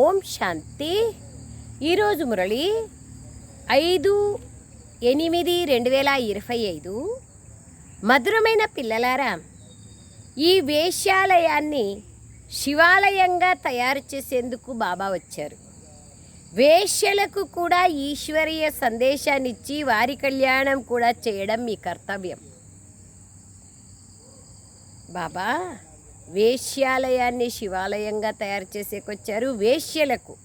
ఓం శాంతి. ఈరోజు మురళి ఐదు ఎనిమిది రెండు వేల ఇరవై ఐదు. మధురమైన పిల్లలారా ఈ వేశ్యాలయాన్ని శివాలయంగా తయారు చేసేందుకు బాబా వచ్చారు. వేశ్యలకు కూడా ఈశ్వరీయ సందేశాన్ని ఇచ్చి వారి కళ్యాణం కూడా చేయడం మీ కర్తవ్యం. బాబా వేశ్యాలయాన్ని శివాలయంగా తయారు చేసేకొచ్చారు వేశ్యలకు.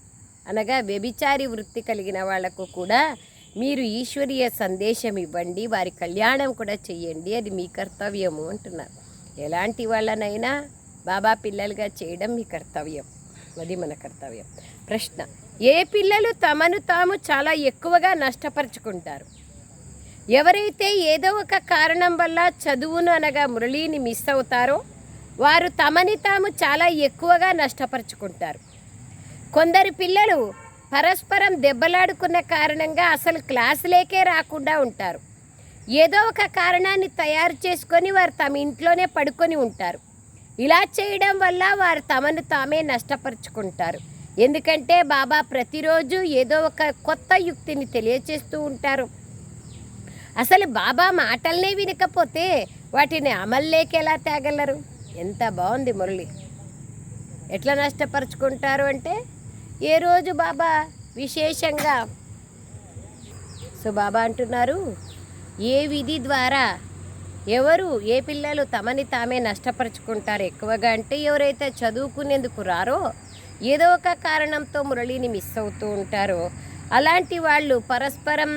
అనగా వ్యభిచారి వృత్తి కలిగిన వాళ్ళకు కూడా మీరు ఈశ్వరీయ సందేశం ఇవ్వండి వారి కళ్యాణం కూడా చెయ్యండి అది మీ కర్తవ్యము అంటున్నారు. ఎలాంటి వాళ్ళనైనా బాబా పిల్లలుగా చేయడం మీ కర్తవ్యం అది మన కర్తవ్యం. ప్రశ్న ఏ పిల్లలు తమను తాము చాలా ఎక్కువగా నష్టపరుచుకుంటారు? ఎవరైతే ఏదో ఒక కారణం వల్ల చదువును అనగా మురళిని మిస్ అవుతారో వారు తమని తాము చాలా ఎక్కువగా నష్టపరుచుకుంటారు. కొందరు పిల్లలు పరస్పరం దెబ్బలాడుకున్న కారణంగా అసలు క్లాసులేకే రాకుండా ఉంటారు. ఏదో ఒక కారణాన్ని తయారు చేసుకొని వారు తమ ఇంట్లోనే పడుకొని ఉంటారు. ఇలా చేయడం వల్ల వారు తమను తామే నష్టపరుచుకుంటారు. ఎందుకంటే బాబా ప్రతిరోజు ఏదో ఒక కొత్త యుక్తిని తెలియచేస్తూ ఉంటారు. అసలు బాబా మాటలనే వినకపోతే వాటిని అమల్లోకి ఎలా తేగలరు? ఎంత బాగుంది మురళి. ఎట్లా నష్టపరుచుకుంటారు అంటే ఏ రోజు బాబా విశేషంగా సో బాబా అంటున్నారు ఏ విధి ద్వారా ఎవరు ఏ పిల్లలు తమని తామే నష్టపరుచుకుంటారు ఎక్కువగా అంటే ఎవరైతే చదువుకునేందుకు రారో ఏదో ఒక కారణంతో మురళిని మిస్ అవుతూ ఉంటారో అలాంటి వాళ్ళు పరస్పరం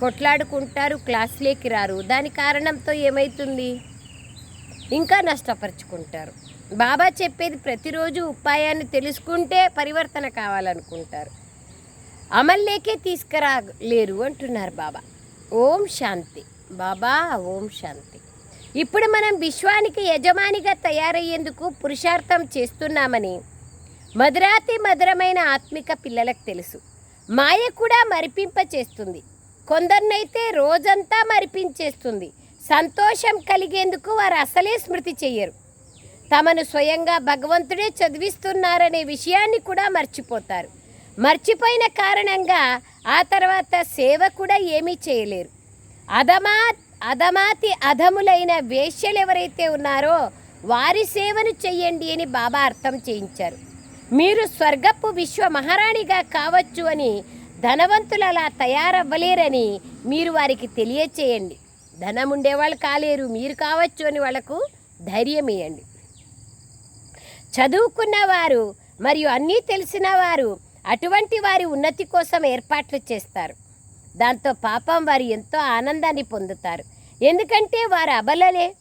కొట్లాడుకుంటారు క్లాస్లోకి రారు. దాని కారణంతో ఏమవుతుంది ఇంకా నష్టపరుచుకుంటారు. బాబా చెప్పేది ప్రతిరోజు ఉపాయాన్ని తెలుసుకుంటే పరివర్తన కావాలనుకుంటారు. అమల్లేకే తీసుకురాలేరు అంటున్నారు బాబా. ఓం శాంతి. బాబా ఓం శాంతి. ఇప్పుడు మనం విశ్వానికి యజమానిగా తయారయ్యేందుకు పురుషార్థం చేస్తున్నామని మధురాతి మధురమైన ఆత్మిక పిల్లలకు తెలుసు. మాయ కూడా మరిపింప చేస్తుంది కొందరినైతే రోజంతా మరిపించేస్తుంది. సంతోషం కలిగేందుకు వారు అసలే స్మృతి చెయ్యరు. తమను స్వయంగా భగవంతుడే చదివిస్తున్నారనే విషయాన్ని కూడా మర్చిపోతారు. మర్చిపోయిన కారణంగా ఆ తర్వాత సేవ కూడా ఏమీ చేయలేరు. అధమా అధమాతి అధములైన వేశ్యలు ఎవరైతే ఉన్నారో వారి సేవను చెయ్యండి అని బాబా అర్థం చేయించారు. మీరు స్వర్గపు విశ్వ మహారాణిగా కావచ్చు అని ధనవంతులు అలా తయారవ్వలేరని మీరు వారికి తెలియచేయండి. ధనం ఉండేవాళ్ళు కాలేరు. మీరు కావచ్చు అని వాళ్ళకు ధైర్యం ఇవ్వండి చదువుకున్న వారు మరియు అన్నీ తెలిసిన వారు అటువంటి వారి ఉన్నతి కోసం ఏర్పాట్లు చేస్తారు. దాంతో పాపం వారు ఎంతో ఆనందాన్ని పొందుతారు. ఎందుకంటే వారు అబలలే.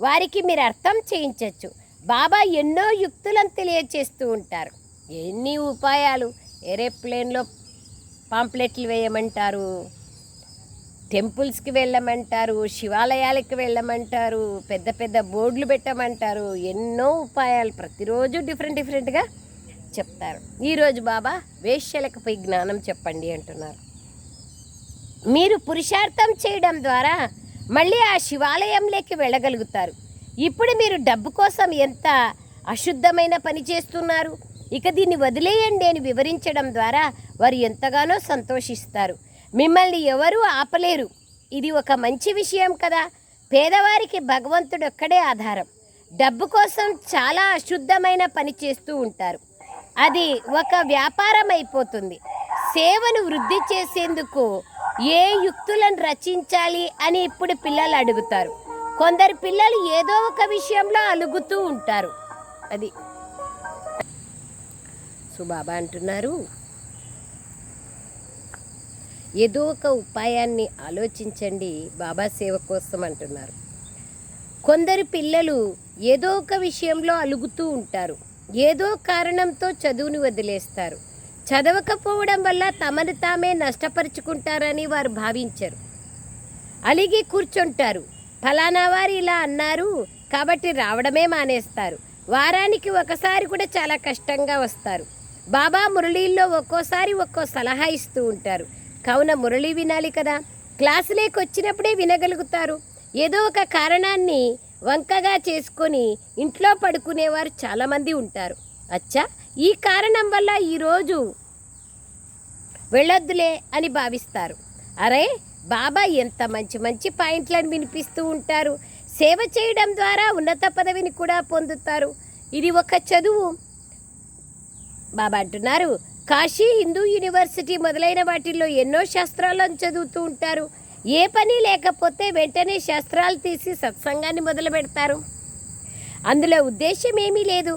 వారికి మీరు అర్థం చేయించవచ్చు బాబా ఎన్నో యుక్తులను తెలియచేస్తూ ఉంటారు. ఎన్ని ఉపాయాలు? ఏరోప్లేన్లో పాంప్లెట్లు వేయమంటారు. టెంపుల్స్కి వెళ్ళమంటారు శివాలయాలకు వెళ్ళమంటారు పెద్ద పెద్ద బోర్డులు పెట్టమంటారు ఎన్నో ఉపాయాలు ప్రతిరోజు డిఫరెంట్ డిఫరెంట్గా చెప్తారు. ఈరోజు బాబా వేశ్యలకు పోయి జ్ఞానం చెప్పండి అంటున్నారు. మీరు పురుషార్థం చేయడం ద్వారా మళ్ళీ ఆ శివాలయంలోకి వెళ్ళగలుగుతారు. ఇప్పుడు మీరు డబ్బు కోసం ఎంత అశుద్ధమైన పని చేస్తున్నారు? ఇక దీన్ని వదిలేయండి అని వివరించడం ద్వారా వారు ఎంతగానో సంతోషిస్తారు. మిమ్మల్ని ఎవరూ ఆపలేరు. ఇది ఒక మంచి విషయం కదా. పేదవారికి భగవంతుడు ఒక్కడే ఆధారం. డబ్బు కోసం చాలా అశుద్ధమైన పని చేస్తూ ఉంటారు. అది ఒక వ్యాపారం అయిపోతుంది సేవను వృద్ధి చేసేందుకు ఏ యుక్తులను రచించాలి అని ఇప్పుడు పిల్లలు అడుగుతారు. కొందరు పిల్లలు ఏదో ఒక విషయంలో అలుగుతూ ఉంటారు. అది. సుబాబా అంటున్నారు ఏదో ఒక ఉపాయాన్ని ఆలోచించండి బాబా సేవ కోసం అంటున్నారు. కొందరు పిల్లలు ఏదో ఒక విషయంలో అలుగుతూ ఉంటారు. ఏదో కారణంతో చదువుని వదిలేస్తారు. చదవకపోవడం వల్ల తమను తామే నష్టపరుచుకుంటారని వారు భావించరు. అలిగి కూర్చుంటారు. ఫలానా వారు ఇలా అన్నారు కాబట్టి రావడమే మానేస్తారు. వారానికి ఒకసారి కూడా చాలా కష్టంగా వస్తారు. బాబా మురళీల్లో ఒక్కోసారి ఒక్కో సలహా ఇస్తూ ఉంటారు. కావున మురళి వినాలి కదా. క్లాసులోకి వచ్చినప్పుడే వినగలుగుతారు. ఏదో ఒక కారణాన్ని వంకగా చేసుకొని ఇంట్లో పడుకునేవారు చాలామంది ఉంటారు. అచ్చా ఈ కారణం వల్ల ఈరోజు వెళ్ళొద్దులే అని భావిస్తారు. అరే బాబా ఎంత మంచి మంచి పాయింట్లను వినిపిస్తూ ఉంటారు. సేవ చేయడం ద్వారా ఉన్నత పదవిని కూడా పొందుతారు. ఇది ఒక చదువు. బాబా అంటున్నారు కాశీ హిందూ యూనివర్సిటీ మొదలైన వాటిల్లో ఎన్నో శాస్త్రాలను చదువుతూ ఉంటారు. ఏ పని లేకపోతే వెంటనే శాస్త్రాలు తీసి సత్సంగాన్ని మొదలు పెడతారు. అందులో ఉద్దేశం ఏమీ లేదు.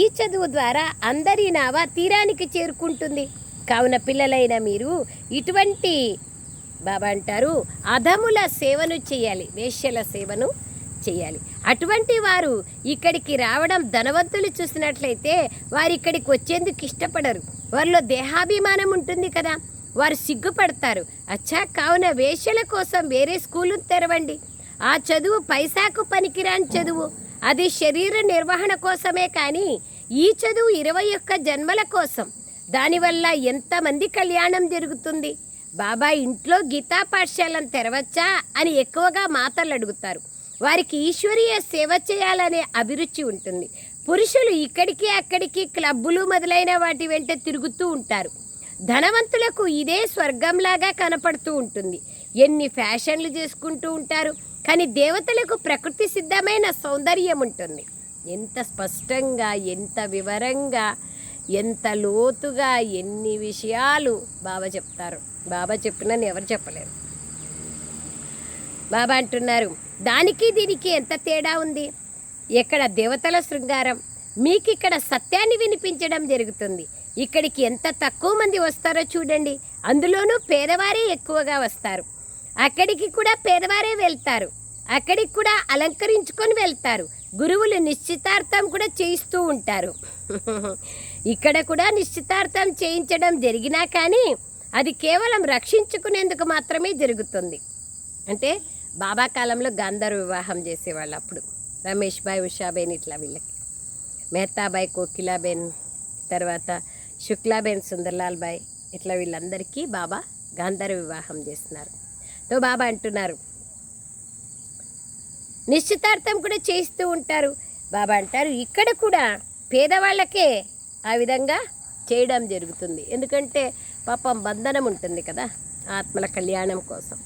ఈ చదువు ద్వారా అందరి నావ తీరానికి చేరుకుంటుంది. కావున పిల్లలైన మీరు ఇటువంటి బాబా అంటారు అధముల సేవను చేయాలి వేశ్యల సేవను. చేయాలి. అటువంటి వారు ఇక్కడికి రావడం ధనవంతులు చూసినట్లయితే వారు ఇక్కడికి వచ్చేందుకు ఇష్టపడరు. వారిలో దేహాభిమానం ఉంటుంది కదా. వారు సిగ్గుపడతారు. అచ్చా కావున వేశ్యల కోసం వేరే స్కూలు తెరవండి. ఆ చదువు పైసాకు పనికిరాని చదువు. అది శరీర నిర్వహణ కోసమే కానీ ఈ చదువు ఇరవై ఒక్క జన్మల కోసం. దానివల్ల ఎంతమంది కళ్యాణం జరుగుతుంది? బాబా ఇంట్లో గీతా పాఠశాలను తెరవచ్చా? అని ఎక్కువగా మాతలు అడుగుతారు. వారికి ఈశ్వరీయ సేవ చేయాలనే అభిరుచి ఉంటుంది. పురుషులు ఇక్కడికి అక్కడికి క్లబ్బులు మొదలైన వాటి వెంట తిరుగుతూ ఉంటారు. ధనవంతులకు ఇదే స్వర్గంలాగా కనపడుతూ ఉంటుంది. ఎన్ని ఫ్యాషన్లు చేసుకుంటూ ఉంటారు. కానీ దేవతలకు ప్రకృతి సిద్ధమైన సౌందర్యం ఉంటుంది. ఎంత స్పష్టంగా ఎంత వివరంగా ఎంత లోతుగా ఎన్ని విషయాలు బాబా చెప్తారు. బాబా చెప్పినని ఎవరు చెప్పలేరు. బాబా అంటున్నారు దానికి దీనికి ఎంత తేడా ఉంది? ఎక్కడ దేవతల శృంగారం? మీకు ఇక్కడ సత్యాన్ని వినిపించడం జరుగుతుంది. ఇక్కడికి ఎంత తక్కువ మంది వస్తారో చూడండి. అందులోనూ పేదవారే ఎక్కువగా వస్తారు. అక్కడికి కూడా పేదవారే వెళ్తారు. అక్కడికి కూడా అలంకరించుకొని వెళ్తారు. గురువులు నిశ్చితార్థం కూడా చేయిస్తూ ఉంటారు. ఇక్కడ కూడా నిశ్చితార్థం చేయించడం జరిగినా కానీ అది కేవలం రక్షించుకునేందుకు మాత్రమే జరుగుతుంది. అంటే బాబా కాలంలో గంధర్వ వివాహం చేసేవాళ్ళు అప్పుడు. రమేష్ బాయ్ ఉషాబేన్ ఇట్లా వీళ్ళకి. మెహతాబాయ్ కోకిలాబేన్ తర్వాత శుక్లాబేన్ సుందర్లాల్ బాయ్ ఇట్లా వీళ్ళందరికీ బాబా గాంధర్వ వివాహం చేస్తున్నారు. తో బాబా అంటున్నారు నిశ్చితార్థం కూడా చేస్తూ ఉంటారు. బాబా అంటారు ఇక్కడ కూడా పేదవాళ్ళకే ఆ విధంగా చేయడం జరుగుతుంది. ఎందుకంటే పాపం బంధనం ఉంటుంది కదా ఆత్మల కళ్యాణం కోసం.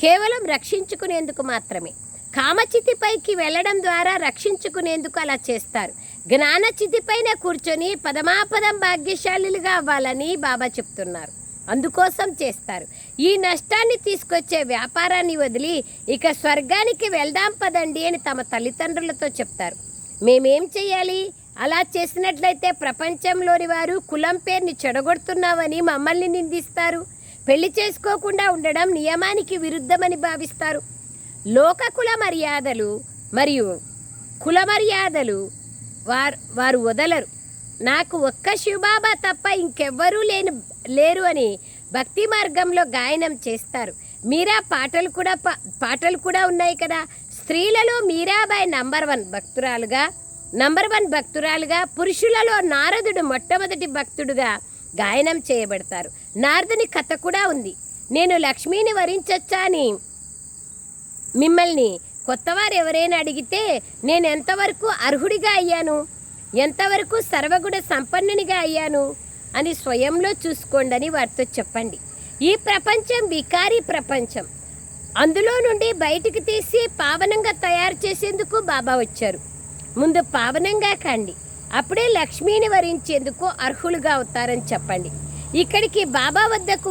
కేవలం రక్షించుకునేందుకు మాత్రమే. కామచితిపైకి వెళ్ళడం ద్వారా రక్షించుకునేందుకు అలా చేస్తారు. జ్ఞానచితిపైన కూర్చొని పదమాపదం భాగ్యశాలులుగా అవ్వాలని బాబా చెప్తున్నారు. అందుకోసం చేస్తారు. ఈ నష్టాన్ని తీసుకొచ్చే వ్యాపారాన్ని వదిలి ఇక స్వర్గానికి వెళ్దాం పదండి అని తమ తల్లిదండ్రులతో చెప్తారు. మేమేం చేయాలి? అలా చేసినట్లయితే ప్రపంచంలోని వారు కులం పేరుని చెడగొడుతున్నామని మమ్మల్ని నిందిస్తారు. పెళ్ళి చేసుకోకుండా ఉండడం నియమానికి విరుద్ధమని భావిస్తారు. లోక కుల మర్యాదలు మరియు కుల మర్యాదలు వారు వారు వదలరు. నాకు ఒక్క శివబాబా తప్ప ఇంకెవ్వరూ లేని లేరు అని భక్తి మార్గంలో గాయనం చేస్తారు. మీరా పాటలు కూడా పా- పాటలు కూడా ఉన్నాయి కదా? స్త్రీలలో మీరాబాయ్ నంబర్ వన్ భక్తురాలుగా నంబర్ వన్ భక్తురాలుగా పురుషులలో నారదుడు మొట్టమొదటి భక్తుడుగా గాయనం చేయబడతారు. నారదుని కథ కూడా ఉంది. నేను లక్ష్మిని వరించొచ్చా అని మిమ్మల్ని కొత్తవారు ఎవరైనా అడిగితే నేను ఎంతవరకు అర్హుడిగా అయ్యాను? ఎంతవరకు సర్వగుణ సంపన్నునిగా అయ్యాను? అని స్వయంలో చూసుకోండి అని వారితో చెప్పండి. ఈ ప్రపంచం వికారీ ప్రపంచం. అందులో నుండి బయటికి తీసి పావనంగా తయారు చేసేందుకు బాబా వచ్చారు. ముందు పావనంగా కండి. అప్పుడే లక్ష్మీని వరించేందుకు అర్హులుగా అవుతారని చెప్పండి. ఇక్కడికి బాబా వద్దకు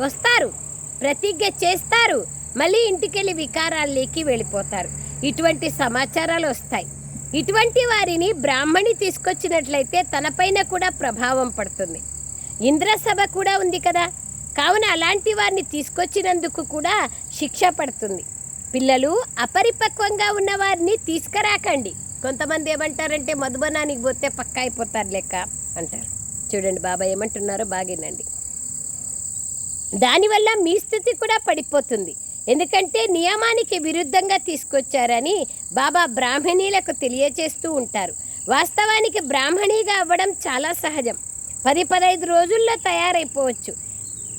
వస్తారు. ప్రతిజ్ఞ చేస్తారు. మళ్ళీ ఇంటికెళ్ళి వికారాల్లోకి వెళ్ళిపోతారు. ఇటువంటి సమాచారాలు వస్తాయి. ఇటువంటి వారిని బ్రాహ్మణి తీసుకొచ్చినట్లయితే తనపైన కూడా ప్రభావం పడుతుంది. ఇంద్రసభ కూడా ఉంది కదా. కావున అలాంటి వారిని తీసుకొచ్చినందుకు కూడా శిక్ష పడుతుంది. పిల్లలు అపరిపక్వంగా ఉన్న వారిని తీసుకురాకండి. కొంతమంది ఏమంటారంటే మధుబనానికి పోతే పక్క అయిపోతారు లెక్క అంటారు. చూడండి బాబా ఏమంటున్నారో బాగేనండి. దానివల్ల మీ స్థితి కూడా పడిపోతుంది. ఎందుకంటే నియమానికి విరుద్ధంగా తీసుకొచ్చారని బాబా బ్రాహ్మణీలకు తెలియచేస్తూ ఉంటారు. వాస్తవానికి బ్రాహ్మణిగా అవ్వడం చాలా సహజం. పది పదహైదు రోజుల్లో తయారైపోవచ్చు.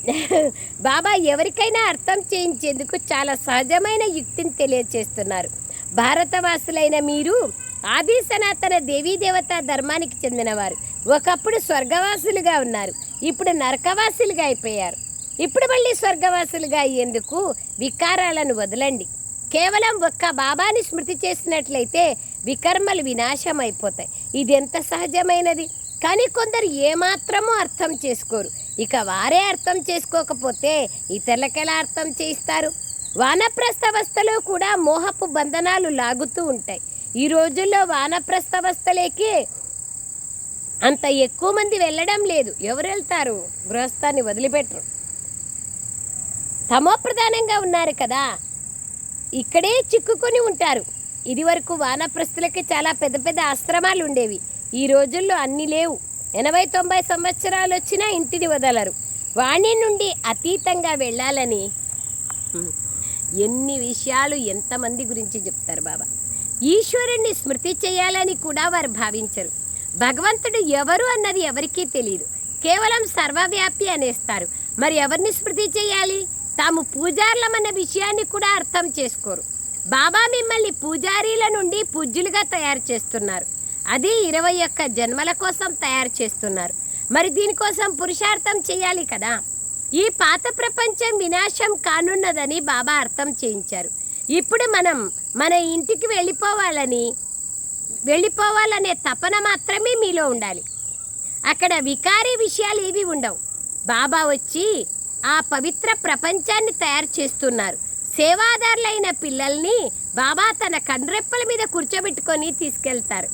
బాబా ఎవరికైనా అర్థం చేయించేందుకు చాలా సహజమైన యుక్తిని తెలియచేస్తున్నారు. భారతవాసులైన మీరు ఆది సనాతన దేవీ దేవత ధర్మానికి చెందినవారు. ఒకప్పుడు స్వర్గవాసులుగా ఉన్నారు. ఇప్పుడు నరకవాసులుగా అయిపోయారు. ఇప్పుడు మళ్ళీ స్వర్గవాసులుగా అయ్యేందుకు వికారాలను వదలండి. కేవలం ఒక్క బాబాని స్మృతి చేసినట్లయితే వికర్మలు వినాశం అయిపోతాయి ఇది ఎంత సహజమైనది? కానీ కొందరు ఏమాత్రమూ అర్థం చేసుకోరు. ఇక వారే అర్థం చేసుకోకపోతే ఇతరులకెలా అర్థం చేయిస్తారు? వానప్రస్థవస్థలో కూడా మోహపు బంధనాలు లాగుతూ ఉంటాయి. ఈ రోజుల్లో వానప్రస్థవస్థలేకి అంత ఎక్కువ మంది వెళ్ళడం లేదు. ఎవరు వెళ్తారు? గృహస్థాన్ని వదిలిపెట్టరు. తమో ప్రధానంగా ఉన్నారు కదా. ఇక్కడే చిక్కుకొని ఉంటారు. ఇదివరకు వానప్రస్తులకి చాలా పెద్ద పెద్ద ఆశ్రమాలు ఉండేవి. ఈ రోజుల్లో అన్నీ లేవు. ఎనభై తొంభై సంవత్సరాలు వచ్చినా ఇంటిని వదలరు. వాణి నుండి అతీతంగా వెళ్ళాలని. ఎన్ని విషయాలు ఎంతమంది గురించి చెప్తారు బాబా? ఈశ్వరుణ్ణి స్మృతి చేయాలని కూడా వారు భావించరు. భగవంతుడు ఎవరు అన్నది ఎవరికీ తెలియదు. కేవలం సర్వవ్యాప్తి అనేస్తారు. మరి ఎవరిని స్మృతి చేయాలి? తాము పూజార్లమన్న విషయాన్ని కూడా అర్థం చేసుకోరు. బాబా మిమ్మల్ని పూజారీల నుండి పూజ్యులుగా తయారు చేస్తున్నారు. అది ఇరవై ఒక్క జన్మల కోసం తయారు చేస్తున్నారు. మరి దీనికోసం పురుషార్థం చేయాలి కదా? ఈ పాత ప్రపంచం వినాశం కానున్నదని బాబా అర్థం చేయించారు. ఇప్పుడు మనం మన ఇంటికి వెళ్ళిపోవాలని వెళ్ళిపోవాలనే తపన మాత్రమే మీలో ఉండాలి. అక్కడ వికారీ విషయాలు ఏవి ఉండవు. బాబా వచ్చి ఆ పవిత్ర ప్రపంచాన్ని తయారు చేస్తున్నారు. సేవాదారులైన పిల్లల్ని బాబా తన కండ్రెప్పల మీద కూర్చోబెట్టుకొని తీసుకెళ్తారు.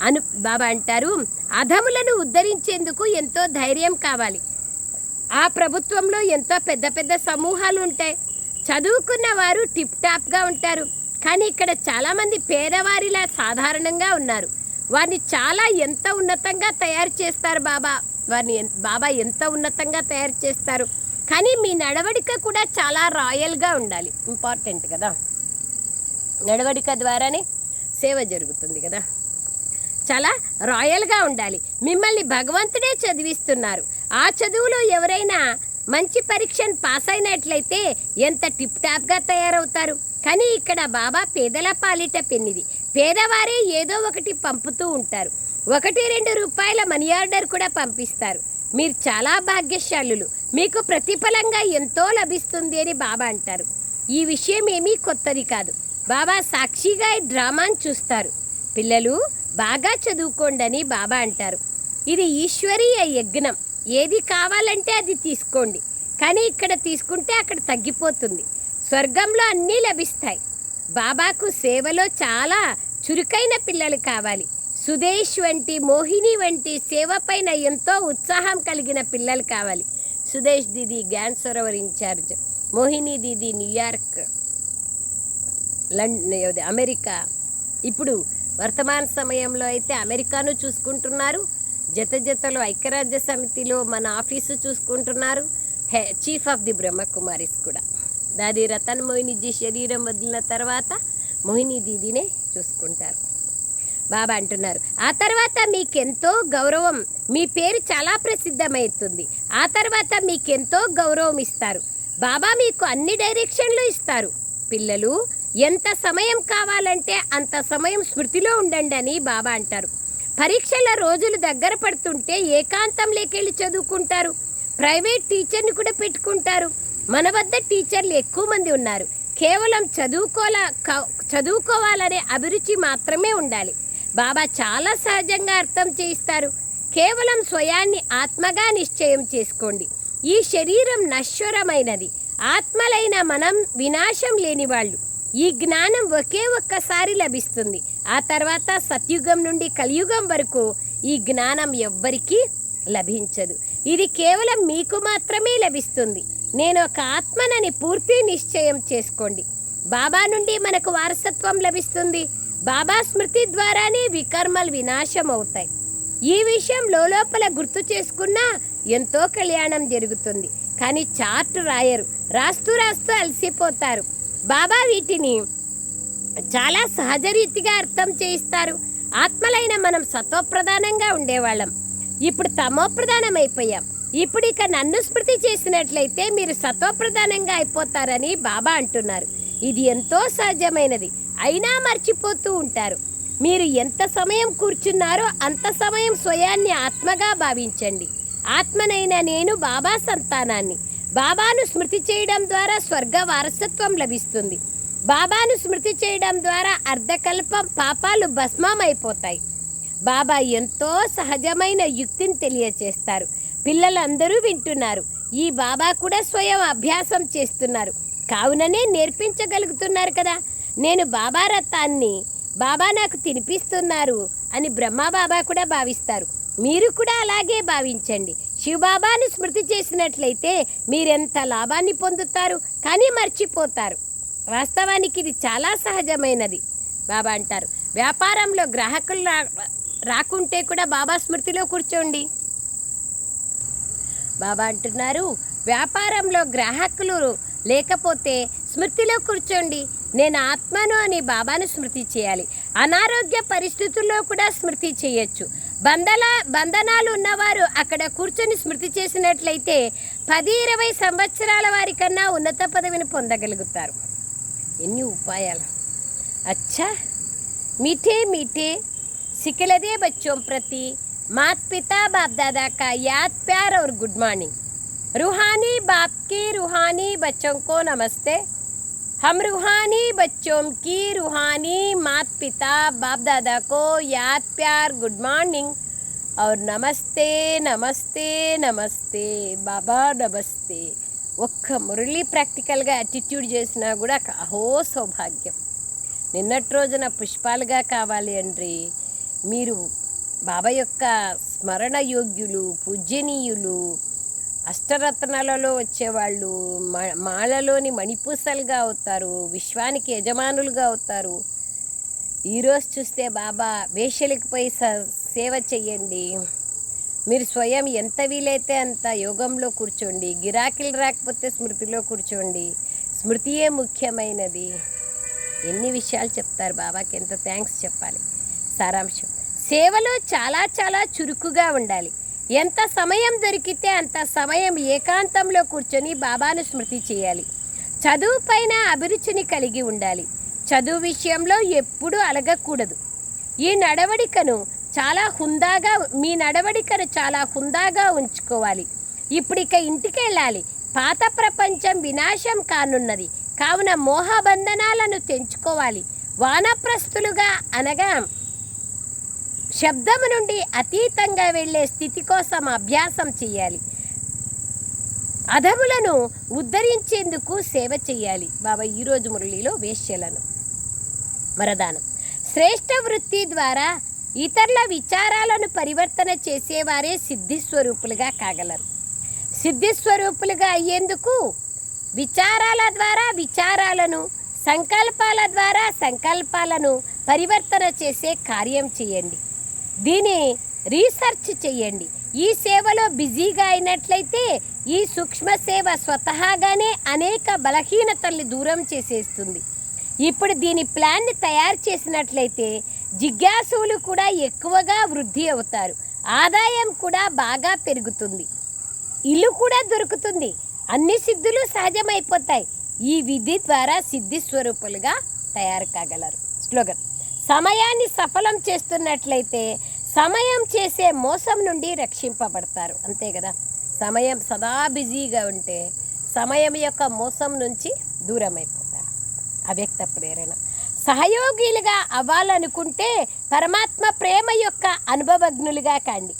అను బాబా అంటారు అధములను ఉద్ధరించేందుకు ఎంతో ధైర్యం కావాలి. ఆ ప్రభుత్వంలో ఎంతో పెద్ద పెద్ద సమూహాలు ఉంటాయి. చదువుకున్న వారు టిప్ టాప్గా ఉంటారు. కానీ ఇక్కడ చాలామంది పేదవారిలా సాధారణంగా ఉన్నారు. వారిని చాలా ఎంత ఉన్నతంగా తయారు చేస్తారు బాబా? వారిని బాబా ఎంత ఉన్నతంగా తయారు చేస్తారు? కానీ మీ నడవడిక కూడా చాలా రాయల్గా ఉండాలి. ఇంపార్టెంట్ కదా? నడవడిక ద్వారానే సేవ జరుగుతుంది కదా? చాలా రాయల్గా ఉండాలి. మిమ్మల్ని భగవంతుడే చదివిస్తున్నారు. ఆ చదువులో ఎవరైనా మంచి పరీక్షను పాస్ అయినట్లయితే ఎంత టిప్ టాప్గా తయారవుతారు? కానీ ఇక్కడ బాబా పేదల పాలిట పెన్నిది. పేదవారే ఏదో ఒకటి పంపుతూ ఉంటారు. ఒకటి రెండు రూపాయల మనీ ఆర్డర్ కూడా పంపిస్తారు. మీరు చాలా భాగ్యశాలులు. మీకు ప్రతిఫలంగా ఎంతో లభిస్తుంది అని బాబా అంటారు. ఈ విషయం ఏమీ కొత్తది కాదు. బాబా సాక్షిగా ఈ డ్రామాను చూస్తారు. పిల్లలు బాగా చదువుకోండి బాబా అంటారు. ఇది ఈశ్వరీయ యజ్ఞం. ఏది కావాలంటే అది తీసుకోండి. కానీ ఇక్కడ తీసుకుంటే అక్కడ తగ్గిపోతుంది. స్వర్గంలో అన్నీ లభిస్తాయి. బాబాకు సేవలో చాలా చురుకైన పిల్లలు కావాలి. సుదేశ్ వంటి మోహిని వంటి సేవ పైన ఎంతో ఉత్సాహం కలిగిన పిల్లలు కావాలి. Sudesh Didi Gyan Sarovar incharge Mohini Didi New York London America. ఇప్పుడు వర్తమాన సమయంలో అయితే అమెరికాను చూసుకుంటున్నారు. జత జతలో ఐక్యరాజ్య సమితిలో మన ఆఫీసు చూసుకుంటున్నారు. He chief of the Brahma Kumaris కూడా. దాది రతన్ మోహినిజీ శరీరం వదిలిన తర్వాత మోహిని దీదీనే చూసుకుంటారు. బాబా అంటున్నారు ఆ తర్వాత మీకెంతో గౌరవం మీ పేరు చాలా ప్రసిద్ధమవుతుంది ఆ తర్వాత మీకెంతో గౌరవం ఇస్తారు. బాబా మీకు అన్ని డైరెక్షన్లు ఇస్తారు. పిల్లలు ఎంత సమయం కావాలంటే అంత సమయం స్మృతిలో ఉండండి అని బాబా అంటారు. పరీక్షల రోజులు దగ్గర పడుతుంటే ఏకాంతం లేకెళ్ళి చదువుకుంటారు. ప్రైవేట్ టీచర్ని కూడా పెట్టుకుంటారు. మన వద్ద టీచర్లు ఎక్కువ మంది ఉన్నారు. కేవలం చదువుకోల చదువుకోవాలనే అభిరుచి మాత్రమే ఉండాలి. బాబా చాలా సహజంగా అర్థం చేయిస్తారు. కేవలం స్వయాన్ని ఆత్మగా నిశ్చయం చేసుకోండి. ఈ శరీరం నశ్వరమైనది. ఆత్మలైన మనం వినాశం లేని వాళ్ళు. ఈ జ్ఞానం ఒకే ఒక్కసారి లభిస్తుంది. ఆ తర్వాత సత్యుగం నుండి కలియుగం వరకు ఈ జ్ఞానం ఎవ్వరికీ లభించదు. ఇది కేవలం మీకు మాత్రమే లభిస్తుంది. నేను ఒక ఆత్మనని పూర్తి నిశ్చయం చేసుకోండి. బాబా నుండి మనకు వారసత్వం లభిస్తుంది. బాబా స్మృతి ద్వారానే వికర్మలు వినాశం అవుతాయి ఈ విషయం లోపల గుర్తు చేసుకున్నా ఎంతో కళ్యాణం జరుగుతుంది. కానీ చార్ట్ రాయరు. రాస్తూ రాస్తూ అలసిపోతారు. బాబా వీటిని చాలా సహజరీతిగా అర్థం చేయిస్తారు. ఆత్మలైన మనం సత్వప్రధానంగా ఉండేవాళ్ళం. ఇప్పుడు తమోప్రధానం అయిపోయాం ఇప్పుడు ఇక నన్ను స్మృతి చేసినట్లయితే మీరు సత్వప్రధానంగా అయిపోతారని బాబా అంటున్నారు. ఇది ఎంతో సహజమైనది. అయినా మర్చిపోతూ ఉంటారు. మీరు ఎంత సమయం కూర్చున్నారో అంత సమయం స్వయాన్ని ఆత్మగా భావించండి. ఆత్మనైన నేను బాబా సంతానాన్ని. బాబాను స్మృతి చేయడం ద్వారా స్వర్గ వారసత్వం లభిస్తుంది. బాబాను స్మృతి చేయడం ద్వారా అర్ధకల్పం పాపాలు భస్మం అయిపోతాయి బాబా ఎంతో సహజమైన యుక్తిని తెలియచేస్తారు. పిల్లలందరూ వింటున్నారు. ఈ బాబా కూడా స్వయం అభ్యాసం చేస్తున్నారు. కావుననే నేర్పించగలుగుతున్నారు కదా. నేను బాబా రథాన్ని బాబా నాకు తినిపిస్తున్నారు అని బ్రహ్మబాబా కూడా భావిస్తారు. మీరు కూడా అలాగే భావించండి. శివబాబాను స్మృతి చేసినట్లయితే మీరెంత లాభాన్ని పొందుతారు? కానీ మర్చిపోతారు. వాస్తవానికి ఇది చాలా సహజమైనది. బాబా అంటారు. వ్యాపారంలో గ్రాహకులు రా రాకుంటే కూడా బాబా స్మృతిలో కూర్చోండి. బాబా అంటున్నారు. వ్యాపారంలో గ్రాహకులు లేకపోతే స్మృతిలో కూర్చోండి. నేను ఆత్మను అని బాబాను స్మృతి చేయాలి. అనారోగ్య పరిస్థితుల్లో కూడా స్మృతి చేయొచ్చు. బంధల బంధనాలు ఉన్నవారు అక్కడ కూర్చొని స్మృతి చేసినట్లయితే పది ఇరవై సంవత్సరాల వారికన్నా ఉన్నత పదవిని పొందగలుగుతారు. ఎన్ని ఉపాయాలు. అచ్చా! మీటే మీఠే. సికలదే బచ్చోం ప్రతి मात पिता बाप दादा का याद प्यार और गुड मॉर्निंग रूहानी बाप के रूहानी बच्चों को नमस्ते हम रूहानी बच्चों की रूहानी मात पिता बाप दादा को याद प्यार गुड मॉर्निंग और नमस्ते नमस्ते नमस्ते బాబా నమస్తే ఒక్క మురళి ప్రాక్టికల్గా యాటిట్యూడ్ చేసినా కూడా అహో సౌభాగ్యం నిన్నటి రోజున పుష్పాలుగా కావాలి అండ్రి మీరు బాబా యొక్క స్మరణ యోగ్యులు పూజనీయులు అష్టరత్నాలలో వచ్చేవాళ్ళు మ మాలలోని మణిపూసలుగా అవుతారు విశ్వానికి యజమానులుగా అవుతారు. ఈరోజు చూస్తే బాబా వేషలకు పోయి స సేవ చెయ్యండి. మీరు స్వయం ఎంత వీలైతే అంత యోగంలో కూర్చోండి. గిరాకీలు రాకపోతే స్మృతిలో కూర్చోండి. స్మృతియే ముఖ్యమైనది. ఎన్ని విషయాలు చెప్తారు బాబాకి? ఎంత థ్యాంక్స్ చెప్పాలి. సారాంశం. సేవలో చాలా చాలా చురుకుగా ఉండాలి. ఎంత సమయం దొరికితే అంత సమయం ఏకాంతంలో కూర్చొని బాబాను స్మృతి చేయాలి. చదువు పైన అభిరుచిని కలిగి ఉండాలి. చదువు విషయంలో ఎప్పుడూ అలగకూడదు. ఈ నడవడికను చాలా హుందాగా మీ నడవడికను చాలా హుందాగా ఉంచుకోవాలి. ఇప్పుడు ఇక ఇంటికి వెళ్ళాలి పాత ప్రపంచం వినాశం కానున్నది. కావున మోహబంధనాలను తెంచుకోవాలి. వానప్రస్తులుగా అనగా శబ్దము నుండి అతీతంగా వెళ్ళే స్థితి కోసం అభ్యాసం చేయాలి. అధములను ఉద్ధరించేందుకు సేవ చేయాలి. బాబా ఈరోజు మురళిలో వేశ్యలను. వరదానం. శ్రేష్ఠ వృత్తి ద్వారా ఇతరుల విచారాలను పరివర్తన చేసేవారే సిద్ధిస్వరూపులుగా కాగలరు. సిద్ధిస్వరూపులుగా అయ్యేందుకు విచారాల ద్వారా విచారాలను సంకల్పాల ద్వారా సంకల్పాలను పరివర్తన చేసే కార్యం చేయండి. దీని రీసెర్చ్ చేయండి. ఈ సేవలో బిజీగా అయినట్లయితే ఈ సూక్ష్మ సేవ స్వతహాగానే అనేక బలహీనతల్ని దూరం చేసేస్తుంది. ఇప్పుడు దీని ప్లాన్ని తయారు చేసినట్లయితే జిజ్ఞాసువులు కూడా ఎక్కువగా వృద్ధి అవుతారు. ఆదాయం కూడా బాగా పెరుగుతుంది. ఇల్లు కూడా దొరుకుతుంది. అన్ని సిద్ధులు సహజమైపోతాయి. ఈ విధి ద్వారా సిద్ధి స్వరూపులుగా తయారు కాగలరు. స్లోగన్ సమయాన్ని సఫలం చేస్తున్నట్లయితే సమయం చేసే మోసం నుండి రక్షింపబడతారు. అంతే కదా? సమయం సదా బిజీగా ఉంటే సమయం యొక్క మోసం నుంచి దూరం అయిపోతారు అవ్యక్త ప్రేరణ. సహయోగిలుగా అవ్వాలనుకుంటే పరమాత్మ ప్రేమ యొక్క అనుభవజ్ఞులుగా కండి.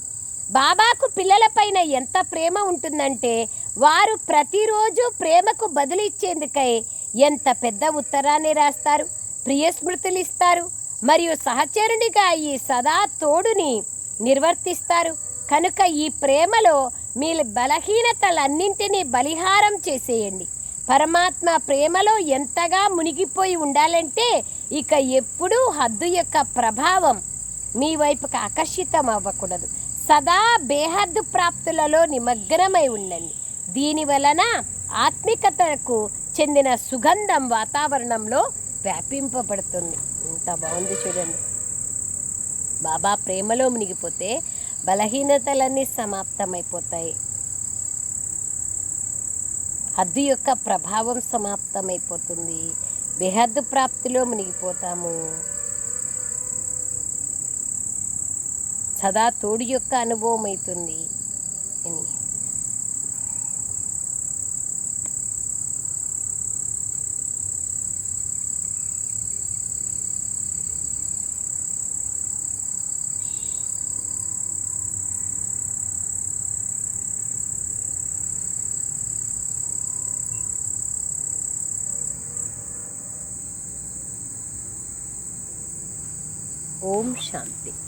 బాబాకు పిల్లలపైన ఎంత ప్రేమ ఉంటుందంటే వారు ప్రతిరోజు ప్రేమకు బదులు ఇచ్చేందుకై ఎంత పెద్ద ఉత్తరాన్ని రాస్తారు? ప్రియ స్మృతులు ఇస్తారు. మరియు సహచరునిగా ఈ సదా తోడుని నిర్వర్తిస్తారు. కనుక ఈ ప్రేమలో మీ బలహీనతలన్నింటినీ బలిహారం చేసేయండి. పరమాత్మ ప్రేమలో ఎంతగా మునిగిపోయి ఉండాలంటే ఇక ఎప్పుడూ హద్దు యొక్క ప్రభావం మీ వైపుకు ఆకర్షితం అవ్వకూడదు. సదా బేహద్దు ప్రాప్తులలో నిమగ్నమై ఉండండి. దీని వలన ఆత్మికతకు చెందిన సుగంధం వాతావరణంలో వ్యాపింపబడుతుంది. ఎంత బాగుంది చూడండి. బాబా ప్రేమలో మునిగిపోతే బలహీనతలన్నీ సమాప్తమైపోతాయి. హద్దు యొక్క ప్రభావం సమాప్తమైపోతుంది. బేహద్దు ప్రాప్తిలో మునిగిపోతాము. సదా తోడు యొక్క అనుభవం అవుతుంది అని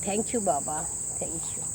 Om Shanti thank you Baba thank you